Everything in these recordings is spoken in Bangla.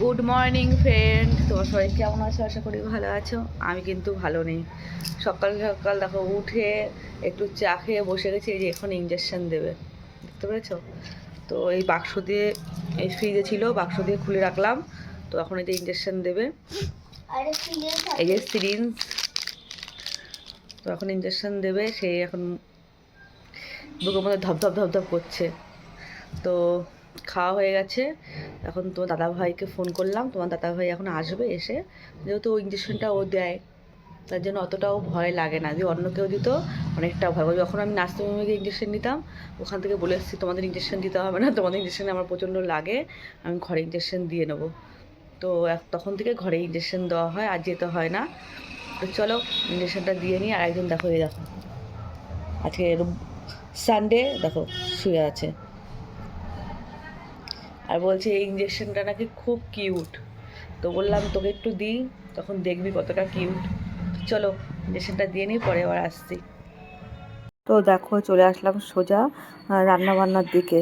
গুড মর্নিং ফ্রেন্ড তোমার সবাই কেমন আছো? আশা করি ভালো আছো। আমি কিন্তু ভালো নেই। সকাল সকাল দেখো উঠে একটু চা খেয়ে বসে গেছি। এই যে এখন ইঞ্জেকশন দেবে। দেখতে পেরেছ? তো এই বাক্স দিয়ে এই ফ্রিজে ছিল বাক্স দিয়ে খুলে রাখলাম। তো এখন এই যে ইঞ্জেকশন দেবে। এই যে সিরিঞ্জ তো এখন ইঞ্জেকশন দেবে। সেই এখন বুকের মধ্যে ধপ ধপ ধপ ধপ করছে। তো খাওয়া হয়ে গেছে। এখন তোমার দাদাভাইকে ফোন করলাম। তোমার দাদাভাই এখন আসবে এসে। যেহেতু ও ইঞ্জেকশনটা ও দেয়, তার জন্য অতটাও ভয় লাগে না। যদি অন্য কেউ দিত, অনেকটা ভয় করে যখন আমি নার্সিংহোমে ইঞ্জেকশন নিতাম, ওখান থেকে বলে এসেছি, তোমাদের ইঞ্জেকশন দিতে হবে না। তোমাদের ইঞ্জেকশন আমার প্রচণ্ড লাগে। আমি ঘরে ইঞ্জেকশন দিয়ে নেব। তো তখন থেকে ঘরে ইঞ্জেকশন দেওয়া হয়, আর যেতে হয় না। তো চলো ইঞ্জেকশনটা দিয়ে নিই। আর একজন দেখো, এই দেখো। আজকে সানডে দেখো, শুয়ে আছে। আর বলছে, এই ইঞ্জেকশনটা নাকি খুব কিউট তো বললাম, তোকে একটু দিই, তখন দেখবি কতটা কিউট চলো ইঞ্জেকশনটা দিয়ে নিই, পরে আবার আসছি। তো দেখো, চলে আসলাম সোজা রান্না বান্নার দিকে।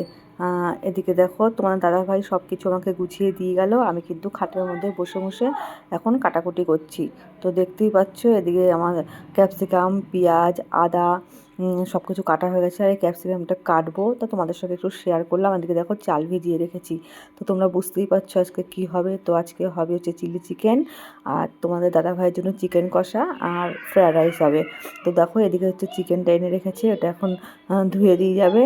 এদিকে দেখো, তোমার দাদাভাই সব কিছু আমাকে গুছিয়ে দিয়ে গেল। আমি কিন্তু খাটের মধ্যে বসে বসে এখন কাটাকুটি করছি। তো দেখতেই পাচ্ছ, এদিকে আমার ক্যাপসিকাম পেঁয়াজ, আদা সব কিছু কাটা হয়ে গেছে। আর এই ক্যাপসিকামটা কাটবো। তো তোমাদের সঙ্গে একটু শেয়ার করলাম। এদিকে দেখো চাল ভিজিয়ে রেখেছি। তো তোমরা বুঝতেই পারছ আজকে কি হবে। তো আজকে হবে হচ্ছে চিলি চিকেন। আর তোমাদের দাদা ভাইয়ের জন্য চিকেন কষা আর ফ্রায়েড রাইস হবে। তো দেখো এদিকে হচ্ছে চিকেনটা এনে রেখেছি। ওটা এখন ধুয়ে দিয়ে যাবে।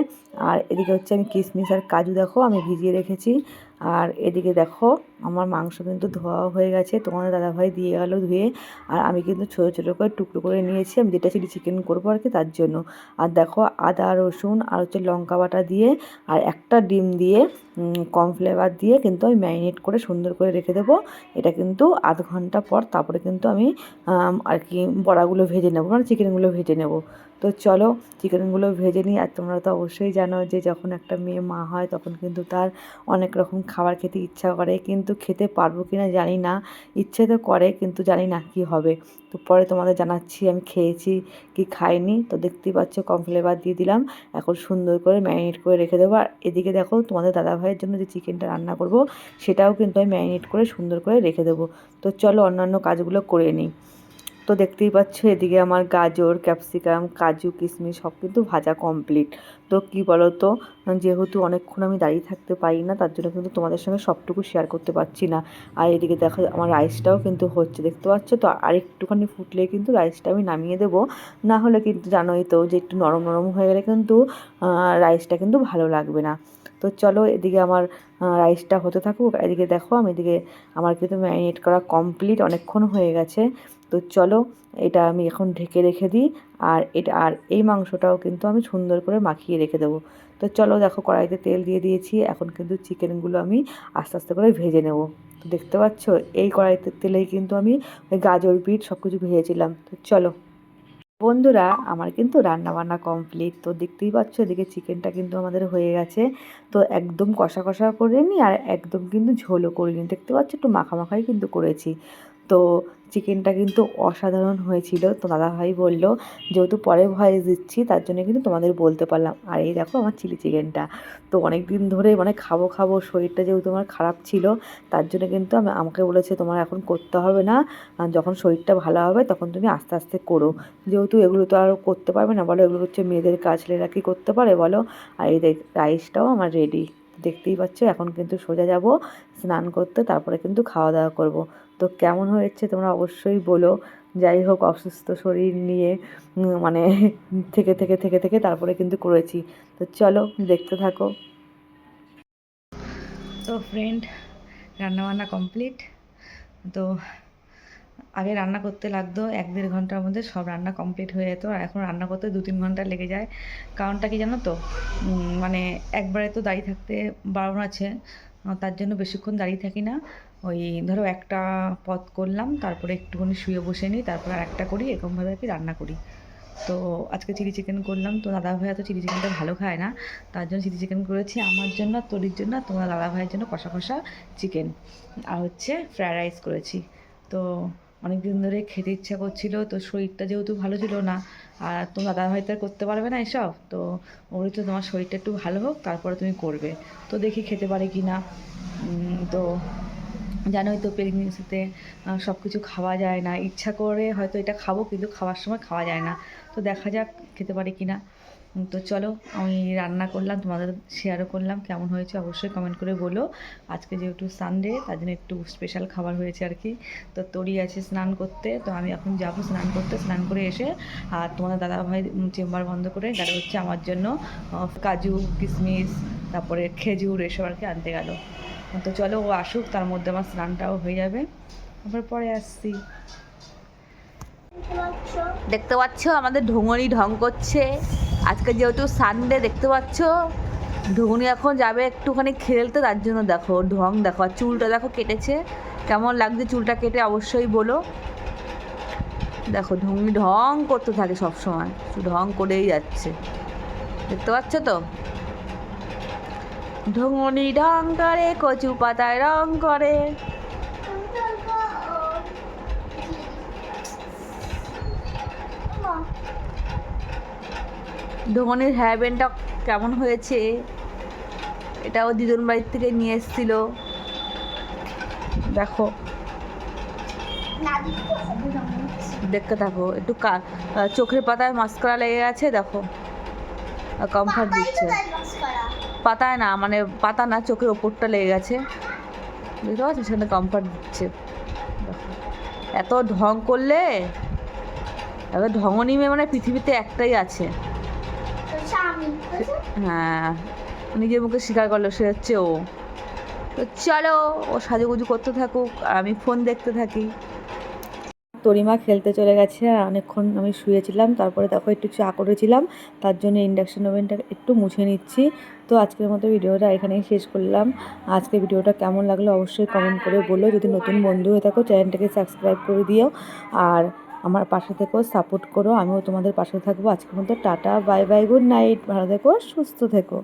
আর এদিকে হচ্ছে আমি কিশমিশ আর কাজু দেখো আমি ভিজিয়ে রেখেছি। আর এদিকে দেখো, আমার মাংস কিন্তু ধোয়া হয়ে গেছে। তোমাদের দাদাভাই দিয়ে গেল ধুয়ে। আর আমি কিন্তু ছোটো ছোটো করে টুকরো করে নিয়েছি। আমি যেটা চিলি চিকেন করব আর কি, তার জন্য। আর দেখো, আদা, রসুন আর হচ্ছে লঙ্কা বাটা দিয়ে আর একটা ডিম দিয়ে কর্নফ্লেভার দিয়ে কিন্তু আমি ম্যারিনেট করে সুন্দর করে রেখে দেবো। এটা কিন্তু আধ ঘণ্টা পর তারপরে কিন্তু আমি আর কি বড়াগুলো ভেজে নেব মানে চিকেনগুলো ভেজে নেব। তো চলো চিকেনগুলো ভেজে নিই। আর তোমরা তো অবশ্যই জানো যে যখন একটা মেয়ে মা হয় তখন কিন্তু তার অনেক রকম খাবার খেতে ইচ্ছা করে। কিন্তু খেতে পারব কি না জানি না। ইচ্ছে তো করে কিন্তু জানি না কি হবে। তো পরে তোমাদের জানাচ্ছি আমি খেয়েছি কি খাইনি। তো দেখতেই পাচ্ছ কর্নফ্লেভার দিয়ে দিলাম। এখন সুন্দর করে ম্যারিনেট করে রেখে দেবো। আর এদিকে দেখো তোমাদের দাদা ভাইয়ের জন্য যে চিকেনটা রান্না করব, সেটাও কিন্তু আমি ম্যারিনেট করে সুন্দর করে রেখে দেবো। তো চলো অন্যান্য কাজগুলো করে নিই। তো দেখতেই পাচ্ছ, এদিকে আমার গাজর, ক্যাপসিকাম, কাজু, কিশমিশ সব কিন্তু ভাজা কমপ্লিট তো কি বলো তো যেহেতু অনেকক্ষণ আমি দাঁড়িয়ে থাকতে পারি না, তার জন্য কিন্তু তোমাদের সঙ্গে সবটুকু শেয়ার করতে পারছি না। আর এদিকে দেখো, আমার রাইসটাও কিন্তু হচ্ছে, দেখতে পাচ্ছ তো? আর একটুখানি ফুটলে কিন্তু রাইসটা আমি নামিয়ে দেবো। না হলে কিন্তু জানোই তো যে একটু নরম নরম হয়ে গেলে কিন্তু রাইসটা কিন্তু ভালো লাগবে না। তো চলো, এদিকে আমার রাইসটা হতে থাকুক। এদিকে দেখো, আমি এদিকে আমার কিন্তু ম্যারিনেট করা কমপ্লিট অনেকক্ষণ হয়ে গেছে। তো চলো, এটা আমি এখন ঢেকে রেখে দিই আর এটা, আর এই মাংসটাও কিন্তু আমি সুন্দর করে মাখিয়ে রেখে দেবো। তো চলো দেখো কড়াইতে তেল দিয়ে দিয়েছি, এখন কিন্তু চিকেনগুলো আমি আস্তে আস্তে করে ভেজে নেব। তো দেখতে পাচ্ছ? এই কড়াইতে তেলেই কিন্তু আমি ওই গাজর, বিট সব কিছু ভেজেছিলাম। তো চলো। বন্ধুরা, আমার কিন্তু রান্না বান্না কমপ্লিট। তো দেখতেই পাচ্ছ, এদিকে চিকেনটা কিন্তু আমাদের হয়ে গেছে। তো একদম কষা কষা করে নিই আর একদম কিন্তু ঝোলও করিনি। দেখতে পাচ্ছ? একটু মাখা মাখাই কিন্তু করেছি। তো চিকেনটা কিন্তু অসাধারণ হয়েছিল। তো দাদাভাই বলল, যেহেতু পরে ভয়েস দিচ্ছি, তার জন্য কিন্তু তোমাদের বলতে পারলাম। আর এই দেখো আমার চিলি চিকেনটা। তো অনেক দিন ধরে মানে খাব খাব, শরীরটা যেহেতু আমার খারাপ ছিল, তার জন্য কিন্তু আমি, আমাকে বলেছে, তোমার এখন করতে হবে না। যখন শরীরটা ভালো হবে, তখন তুমি আস্তে আস্তে করো। যেহেতু এগুলো তো আর করতে পারবে না, বলো এগুলো হচ্ছে মেয়েদের কাজ, ছেলেরা কি করতে পারে বলো? আর এই রাইসটাও আমার রেডি দেখতেই পাচ্ছ, এখন কিন্তু সোজা যাব, স্নান করতে, তারপরে কিন্তু খাওয়া দাওয়া করব। তো কেমন হয়েছে তোমরা অবশ্যই বলো। যাই হোক, অসুস্থ শরীর নিয়ে মানে থেকে থেকে থেকে থেকে তারপরে কিন্তু করেছি। তো চলো, দেখতে থাকো। তো ফ্রেন্ড রান্নাবান্না কমপ্লিট তো আগে রান্না করতে লাগতো, এক দেড় ঘণ্টার মধ্যে সব রান্না কমপ্লিট হয়ে যেত। আর এখন রান্না করতে দু তিন ঘণ্টা লেগে যায়। কারণটা কি জানো তো? মানে একবারে তো দাঁড়িয়ে থাকতে বারণ আছে। তার জন্য বেশিক্ষণ দাঁড়িয়ে থাকি না। ওই ধরো একটা পদ করলাম, তারপরে একটুখানি শুয়ে বসে নিই, তারপর আর একটা করি, এরকমভাবে আর কি রান্না করি। তো আজকে চিলি চিকেন করলাম। তো দাদা ভাইয়া তো চিলি চিকেনটা ভালো খায় না, তার জন্য চিলি চিকেন করেছি। আমার জন্য তোরির জন্য, তোমার দাদা ভাইয়ের জন্য কষা কষা চিকেন। আর হচ্ছে ফ্রায়েড রাইস করেছি। তো অনেক দিন ধরে খেতে ইচ্ছা করছিল, তো শরীরটা যেহেতু ভালো ছিল না, আর তোমার দাদা ভাই তো করতে পারবে না এসব, তো ওগুলো তো তোমার শরীরটা একটু ভালো হোক, তারপরে তুমি করবে। তো দেখি খেতে পারে কি না। তো জানোই তো প্রেগনেন্সিতে সব কিছু খাওয়া যায় না। ইচ্ছা করে হয়তো এটা খাব, কিন্তু খাওয়ার সময় খাওয়া যায় না। তো দেখা যাক খেতে পারি কি না। তো চলো, আমি রান্না করলাম, তোমাদের শেয়ারও করলাম, কেমন হয়েছে অবশ্যই কমেন্ট করে বলো। আজকে যেহেতু সানডে তার জন্য একটু স্পেশাল খাবার হয়েছে আর কি। তো তরি আছে স্নান করতে, তো আমি এখন যাব স্নান করতে, স্নান করে এসে, আর তোমাদের দাদাভাই চেম্বার বন্ধ করে গেল হচ্ছে আমার জন্য কাজু কিশমিশ তারপরে খেজুর, এসব আর কি আনতে গেল। তো চলো, ও আসুক, তার মধ্যে আমার স্নানটাও হয়ে যাবে। আবার পরে আসছি। দেখতে পাচ্ছ, আমাদের ঢোঙনি ঢং করছে। আজকে যেহেতু সানডে দেখতে পাচ্ছ ঢোঙনি এখন যাবে একটুখানি খেলতে, তার জন্য দেখো, ঢং দেখো, আর চুলটা দেখো কেটেছে। কেমন লাগছে চুলটা কেটে, অবশ্যই বলো। দেখো ঢোঙনি ঢং করতে থাকে সব সময় ঢং করেই যাচ্ছে। দেখতে পাচ্ছ তো? ঢোঙনি ঢং করে কচু পাতায় রং করে। ঢোঙনির হেয়ার ব্যান্ডটা কেমন হয়েছে? এটাও দিদুন বাড়ির থেকে নিয়ে এসেছিল। দেখো। দেখতে থাকো। একটু কা- চোখের পাতায় মাস্কারা লেগে গেছে দেখো। কমফর্ট দিচ্ছে। পাতায় না মানে পাতা না চোখের ওপরটা লেগে গেছে। বুঝতে পারছ? সেখানে কমফর্ট দিচ্ছে। এত ঢং করলে এত ঢঙনি মেয়ে মানে পৃথিবীতে একটাই আছে। হ্যাঁ নিজের মুখে স্বীকার করল, সে হচ্ছে ও। তো চলো, ও সাজুগুজু করতে থাকুক আর আমি ফোন দেখতে থাকি। তরিমা খেলতে চলে গেছে, আর অনেকক্ষণ আমি শুয়েছিলাম, তারপরে দেখো একটু চা করেছিলাম, তার জন্য ইন্ডাকশন ওভেনটা একটু মুছে নিচ্ছি। তো আজকের মতো ভিডিওটা এখানেই শেষ করলাম। আজকে ভিডিওটা কেমন লাগল অবশ্যই কমেন্ট করে বলো। যদি নতুন বন্ধু হয়ে থাকো চ্যানেলটাকে সাবস্ক্রাইব করে দিও। আর আমার পাশে থেকেও সাপোর্ট করো, আমিও তোমাদের পাশে থাকব। আজকের মতো tata bye bye good night ভালো থেকো, সুস্থ থেকো।